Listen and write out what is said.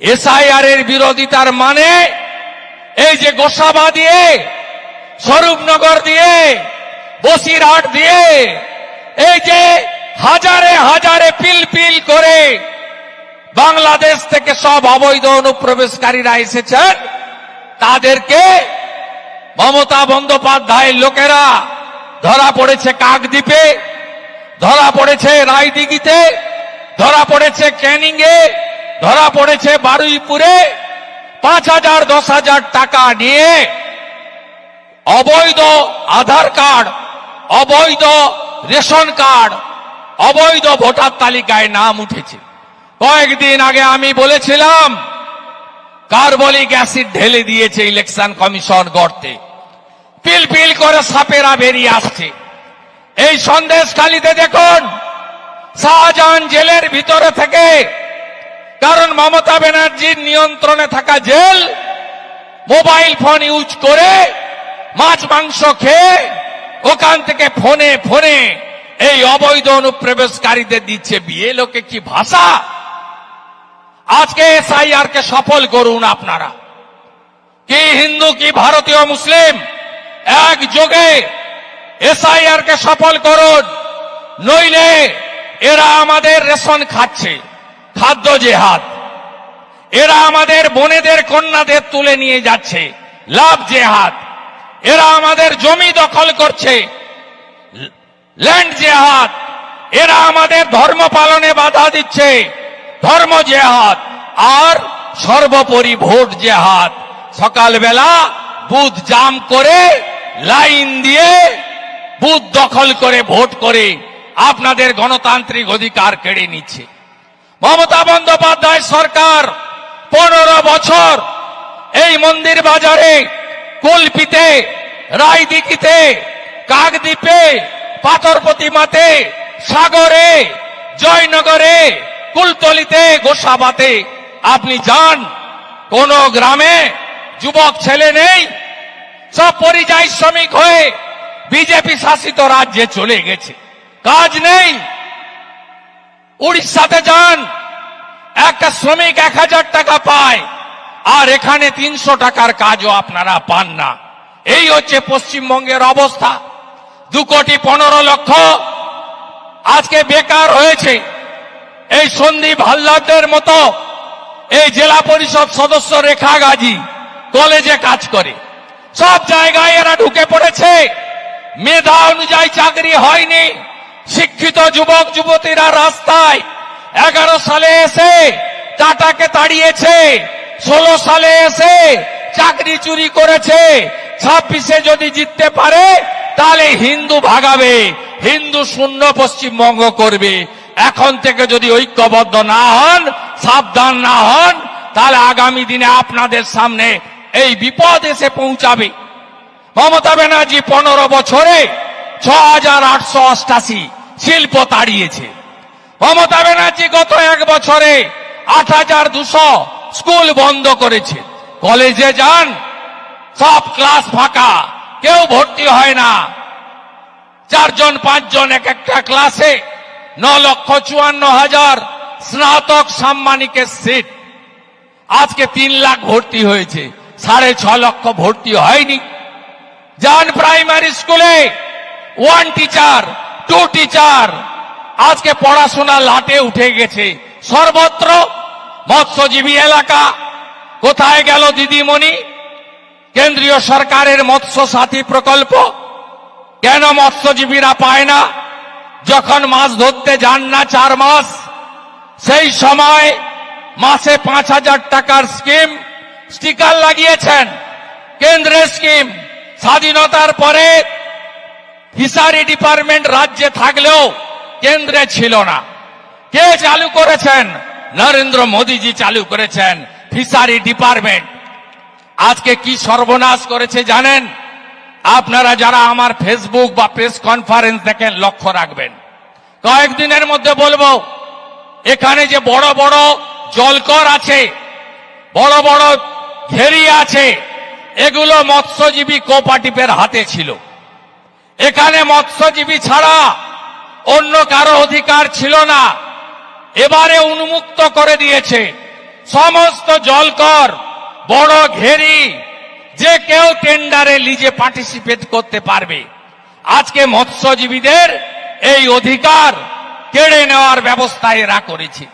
SIR এর বিরোধিতার মানে এই যে গোসাবা দিয়ে, স্বরূপনগর দিয়ে, বসিরহাট দিয়ে, এই যে হাজারে হাজারে পিল পিল করে বাংলাদেশ থেকে সব অবৈধ অনুপ্রবেশকারীরা এসেছেন। তাদেরকে মমতা বন্দ্যোপাধ্যায়ের লোকেরা ধরা পড়েছে কাকদ্বীপে, ধরা পড়েছে রায়দিঘিতে, ধরা পড়েছে ক্যানিংয়ে ধরা পড়েছে বারুইপুরে পাঁচ হাজার, দশ হাজার টাকা নিয়ে। অবৈধ আধার কার্ড, অবৈধ রেশন কার্ড, অবৈধ ভোটার তালিকায় নাম উঠেছে। কয়েকদিন আগে আমি বলেছিলাম, কার্বলিক অ্যাসিড ঢেলে দিয়েছে ইলেকশন কমিশন গর্তে পিল পিল করে সাপেরা বেরিয়ে আসছে। এই সন্দেশখালিতে দেখুন, শাহজাহান জেলের ভিতরে থেকে কারণ মমতা ব্যানার্জির নিয়ন্ত্রণে থাকা জেল, মোবাইল ফোন ইউজ করে মাছ, মাংস খেয়ে ওখান থেকে ফোনে ফোনে এই অবৈধ অনুপ্রবেশকারীদের দিচ্ছে বিয়ে। লোকে কি ভাষা? আজকে এসআইআর কে সফল করুন আপনারা। কি হিন্দু, কি ভারতীয়, মুসলিম, এক যোগে এসআইআর কে সফল করুন। নইলে এরা আমাদের রেশন খাচ্ছে, খাদ্য জেহাদ। এরা আমাদের বোনেদের কন্যাদের তুলে নিয়ে যাচ্ছে। লাভ জেহাদ। এরা আমাদের জমি দখল করছে। ল্যান্ড জেহাদ। এরা আমাদের ধর্ম পালনে বাধা দিচ্ছে। ধর্ম জেহাদ। আর সর্বোপরি ভোট জেহাদ। সকালবেলা বুথ জাম করে লাইন দিয়ে বুথ দখল করে ভোট করে আপনাদের গণতান্ত্রিক অধিকার কেড়ে নিচ্ছে। মমতা বন্দ্যোপাধ্যায় সরকার পনেরো বছর এই মন্দির বাজারে কুলপিতে, রায়দিঘিতে, কাকদ্বীপে, পাথর প্রতিমাতে, সাগরে, জয়নগরে, কুলতলিতে গোসাবাতে। আপনি যান, কোন গ্রামে যুবক ছেলে নেই, সব পরিযায়ী শ্রমিক হয়ে বিজেপি শাসিত রাজ্যে চলে গেছে। কাজ নেই। উড়িষ্যাতে যান একটা শ্রমিক এক হাজার টাকা পায়, আর এখানে তিনশো টাকার কাজও আপনারা পান না। এই হচ্ছে পশ্চিমবঙ্গের অবস্থা। দু কোটি পনেরো লক্ষ আজকে বেকার হয়েছে। এই সন্দীপ হালদারদের মতো এই জেলা পরিষদ সদস্য রেখা গাজী কলেজে কাজ করে। সব জায়গায় এরা ঢুকে পড়েছে। মেধা অনুযায়ী চাকরি হয়নি। শিক্ষিত যুবক, যুবতীরা রাস্তায় এগারো সালে এসে টাটাকে তাড়িয়েছে, ষোলো সালে এসে চাকরি চুরি করেছে। ছাব্বিশে যদি জিততে পারে, তাহলে হিন্দু ভাগাবে, হিন্দু শূন্য পশ্চিমবঙ্গ করবে। এখন থেকে যদি ঐক্যবদ্ধ না হন, সাবধান না হন, তাহলে আগামী দিনে আপনাদের সামনে এই বিপদ এসে পৌঁছাবে। মমতা ব্যানার্জি পনেরো বছরে ছ হাজার আটশো অষ্টাশি শিল্প তাড়িয়েছে। মমতা ব্যানার্জি গত এক বছরে আট হাজার দুশো স্কুল বন্ধ করেছে। কলেজে যান, সব ক্লাস ফাঁকা, কেউ ভর্তি হয় না। চারজন, পাঁচজন এক একটা ক্লাসে ন লক্ষ চুয়ান্ন হাজার স্নাতক সাম্মানিকের সিট। আজকে তিন লাখ ভর্তি হয়েছে, সাড়ে ছ লক্ষ ভর্তি হয়নি। যান প্রাইমারি স্কুলে ওয়ান টিচার টু টিচার আজকে পড়াশোনা লাটে উঠে গেছে। সর্বত্র মৎস্যজীবী এলাকা। কোথায় গেল দিদিমণি? কেন্দ্রীয় সরকারের মৎস্য সাথী প্রকল্প। কেন মৎস্যজীবীরা পায় না? যখন মাছ ধরতে যান না চার মাস, সেই সময় মাসে পাঁচ হাজার টাকার স্কিম, স্টিকার লাগিয়েছেন। কেন্দ্রের স্কিম। স্বাধীনতার পরে ফিশারি ডিপার্টমেন্ট রাজ্যে থাকলেও কেন্দ্রে ছিল না। কে চালু করেছেন? নরেন্দ্র মোদীজি চালু করেছেন ফিশারি ডিপার্টমেন্ট। আজকে কি সর্বনাশ করেছে জানেন? আপনারা যারা আমার ফেসবুক বা প্রেস কনফারেন্স দেখেন, লক্ষ্য রাখবেন। কয়েকদিনের মধ্যে বলব, এখানে যে বড় বড় জলকর আছে, বড় বড় ঘেরি আছে, এগুলো মৎস্যজীবী কোপাটিপের হাতে ছিল। এখানে মৎস্যজীবী ছাড়া অন্য কারও অধিকার ছিল না। এবারে উন্মুক্ত করে দিয়েছে। সমস্ত জলকর, বড় ঘেরি, যে কেউ টেন্ডারে লিজে পার্টিসিপেট করতে পারবে। আজকে মৎস্যজীবীদের এই অধিকার কেড়ে নেওয়ার ব্যবস্থা এরা করেছে।